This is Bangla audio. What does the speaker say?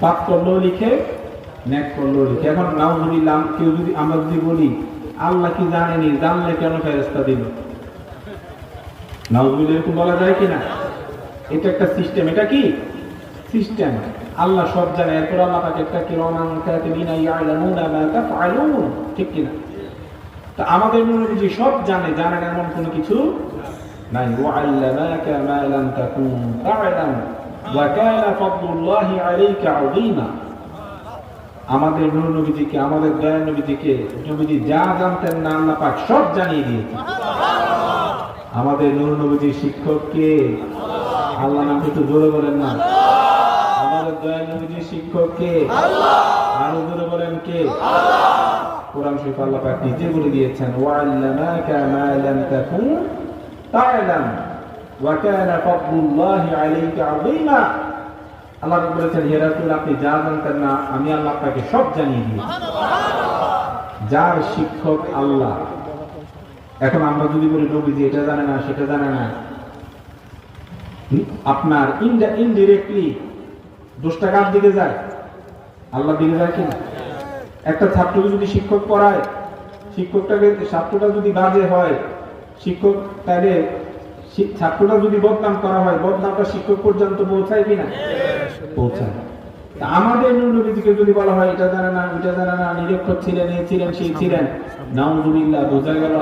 পাপ করলেও লিখে ন্যাক করলেও লিখে। এখন নাউজুবিল্লাহ, কেউ যদি আমরা যদি বলি, আল্লাহ কি জানেনি, জানলে কেন ফেরেস্তা দিল? নাউজুবিল্লাহ এরকম বলা যায় কিনা? এটা একটা সিস্টেম এটা কি? সিস্টেম আল্লাহ সব জানে, এরপর আল্লাহ তাকে একটা তাফআলুন। ঠিক কিনা? তা আমাদের নবীজি সব জানে জানেন এমন কোনো কিছু নাই। ওয়াল্লামাকা মা ওয়া কানা ফাদলুল্লাহি আলাইকা আযীমা। আমাদের নূর নবীজিকে আমাদের দয়া নবীজিকে নবীজি যা জানতেন না আল্লাহ পাক সব জানিয়ে দিয়েছে আমাদের নূর নবীজির শিক্ষক কে আল্লাহ নাম একটু জোরে বলেন না। আমাদের দয়া নবীজির শিক্ষক কে আরও জোরে বলেন কে? কোরআন শরীফ আল্লাহ নিজে বলে দিয়েছেন ওয়াল্লামাকা মা লাম তাকুন তা'লাম। আল্লাহ পাক বলেছেন হে আপনি যা জানতেন না আমি আল্লাহ আপনাকে সব জানিয়ে দিয়েছি। যার শিক্ষক আল্লাহ। এখন আমরা যদি বলি নবী এটা জানে না সেটা জানে না। আপনার ইনডিরেক্টলি দোষটা কার দিকে যায়? আল্লাহ দিকে যায় কিনা? একটা ছাত্রকে যদি শিক্ষক পড়ায় শিক্ষকটাকে ছাত্রটা যদি বাজে হয় শিক্ষক তাহলে ছাত্রটা যদি বদনাম করা হয় বদনামটা শিক্ষক পর্যন্ত পৌঁছায় কিনা? পৌঁছায়। আমাদের নবীজিকে যদি বলা হয় এটা জানে না ওইটা জানে না নিরক্ষর ছিলেন এই ছিলেন সেই ছিলেন। নাউজুবিল্লাহ বোঝা গেল